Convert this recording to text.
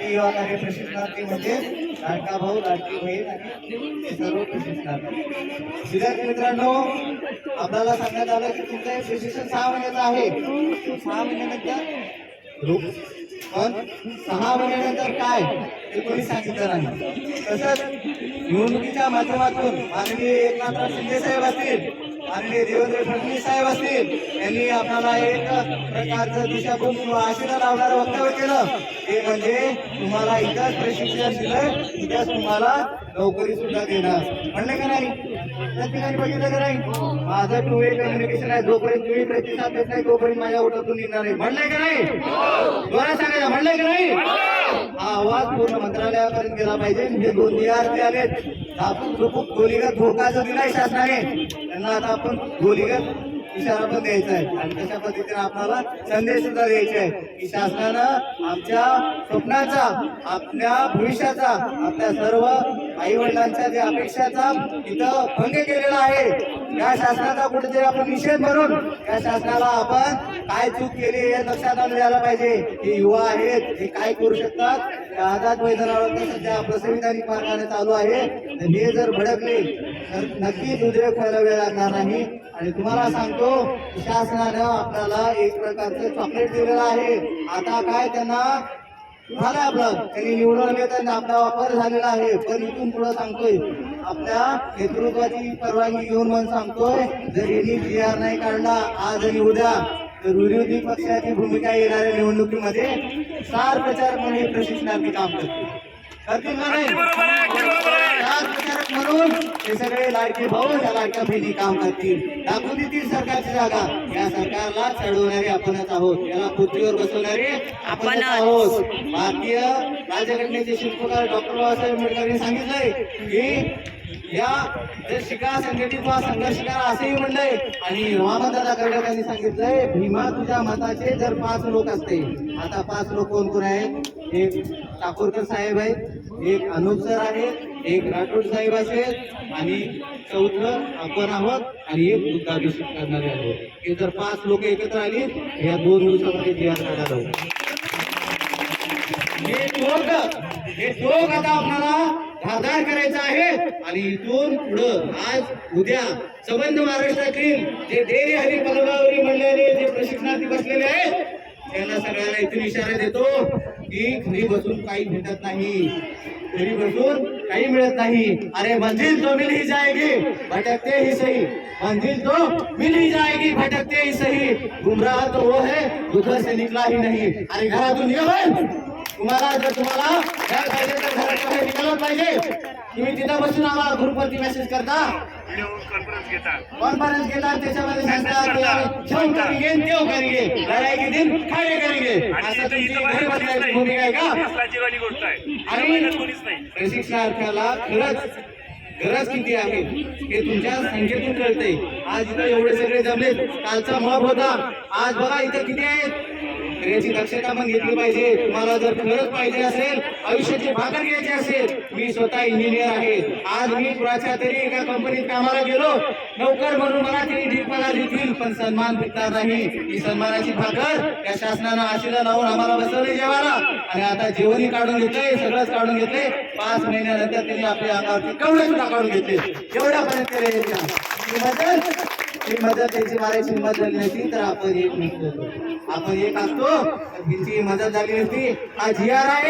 लाडकी युवा कार्य प्रशिक्षणार्थी म्हणजे लाडका भाऊ लाडकी बहीण आणि सर्व प्रशिक्षणार्थी. विद्यार्थी मित्रांनो आपल्याला सांगण्यात आलं की तुमचं हे प्रशिक्षण सहा महिन्याचं आहे. सहा महिन्यानंतर पण सहा महिन्यानंतर काय ते कोणी सांगितलं नाही. तसंच निवडणुकीच्या माध्यमातून माननीय एकनाथराव शिंदे साहेब असतील माननीय देवेंद्र फडणवीस साहेब असतील यांनी आपल्याला एक प्रकारचं दिशाभूल किंवा आशेला लावणारं वक्तव्य केलं. ते म्हणजे तुम्हाला इथंच प्रशिक्षण दिलं इथंच तुम्हाला नोकरी सुद्धा देणार. म्हणलं का नाही? त्या ठिकाणी बघितलं का नाही? माझं टू वे कम्युनिकेशन आहे जोपर्यंत तुम्ही प्रतिसाद देत नाही तोपर्यंत माझ्या ओटातून निघणार नाही. म्हणलंय का नाही? बरं सांगायचं म्हणलंय का नाही? हा आवाज पूर्ण मंत्रालयापर्यंत गेला पाहिजे. जे दोन विद्यार्थी आलेत. आपण खूप गोलीगत धोका जो दिलाय शासनाने त्यांना आता आपण गोलीगत इशारा पण द्यायचा आहे. आणि तशा पद्धतीने आपल्याला संदेश सुद्धा द्यायचा आहे की शासनानं आमच्या स्वप्नाचा आपल्या भविष्याचा आपल्या सर्व आई वडिलांच्या ज्या अपेक्षाचा इथं भंग केलेला आहे या शासनाचा कुठेतरी आपण निषेध म्हणून या शासनाला आपण काय चूक केली हे लक्षात आणून द्यायला पाहिजे. हे युवा आहेत हे काय करू शकतात? आझाद मैदानावर तर सध्या आपलं संविधानिक मार्गाने चालू आहे. हे जर भडकले तर नक्कीच उद्रेक व्हायला वेळ लागणार नाही. आणि तुम्हाला सांगतो की शासनानं आपल्याला एक प्रकारचं चॉकलेट दिलेलं आहे. आता काय त्यांना झालं आपलं? त्यांनी निवडून घेताना त्यांना आपला वापर झालेला आहे. पण इथून पुढे सांगतोय आपल्या नेतृत्वाची परवानगी घेऊन म्हणून सांगतोय जर यांनी जी आर नाही काढला आज आणि उद्या तर विरोधी पक्षाची भूमिका येणाऱ्या निवडणुकीमध्ये सार प्रचारपणे म्हणून प्रशिक्षणार्थी काम म्हणून हे सगळे लाडके भाऊ या लाडक्या बहिणी काम करतील. दाखवून देतील सरकारची जागा. या सरकारला चढवणारे आपणच आहोत. याला खुर्चीवर बसवणारे आपणच आहोत. भारतीय राज्यघटनेचे शिल्पकार डॉक्टर बाबासाहेब आंबेडकर यांनी सांगितलंय की या जे शिका संघटित व्हा संघर्ष करा असंही म्हणलंय आणि वामनदादा कर्डक यांनी सांगितलंय भीमा तुझ्या मताचे जर पाच लोक असते आता पाच लोक कोण कोण आहेत? एक टाकोरकर साहेब आहेत. एक अनुप सर आहेत एक राठोड साहेब असेल आणि चौथं आपण आहोत आणि एक दुग्धाभिषेक करणारे आहोत. हे जर पाच लोक एकत्र आली या दोन दिवसामध्ये तयार करणार आहोत हे टोक हे टोक आता आपल्याला धारदार करायचं आहे आणि इथून पुढं आज उद्या संबंध महाराष्ट्रातील जे डेरी आणि पलगावरी म्हणलेले जे प्रशिक्षणार्थी बसलेले आहेत त्यांना सगळ्यांना इथून इशारा देतो. की घरी बसून काही भेटत नाही. घरी बसून काही मिळत नाही. अरे मंजिल तो मिल ही जाएगी भटकते ही सही. मंजिल तो मिल ही जाएगी भटकते ही सही. गुमराह तो वो है दुख से निकला ही नहीं. अरे घरातून निघा तुम्हाला जर तुम्हाला घर पाहिजे तर घरात बाहेर निघालं पाहिजे. तुम्ही तिथं बसून आम्हाला ग्रुपवरती मेसेज करता. कॉन्फरन्स घेतात त्याच्यामध्ये की हम करेंगे तेव करेंगे लढाई दिन खडे करेंगे असं तुमची घरी बसण्याची भूमिका आहे का? आणि प्रशिक्षणार्थ्याला खरंच गरज किती आहे? हे तुमच्या संख्येतून कळते आज इथं एवढे सगळे जमलेत. कालचा मग होता. आज बघा इथं किती आहेत? तर याची दक्षता पण घेतली पाहिजे. तुम्हाला जर खरंच पाहिजे असेल आयुष्याची भाकर घ्यायची असेल मी स्वतः इंजिनियर आहे. आज मी कुणाच्या तरी एका कंपनीत कामाला गेलो. नोकर म्हणून मला तरी ढीक देतील पण सन्मान भेटणार नाही. ही सन्मानाची भाकर त्या शासनानं आशीला लावून आम्हाला बसवले जेवायला. आणि आता जेवणही काढून घेतलंय सगळंच काढून घेतले पाच महिन्यानंतर त्यांनी आपल्या अंगावरती कवडे सुद्धा काढून घेतले. एवढ्यापर्यंत ही मदत त्याची मारायची हिंमत झाली नसती तर आपण एक नसतो आपण एक असतो तर मदत झाली नसती. हा जी आर आहे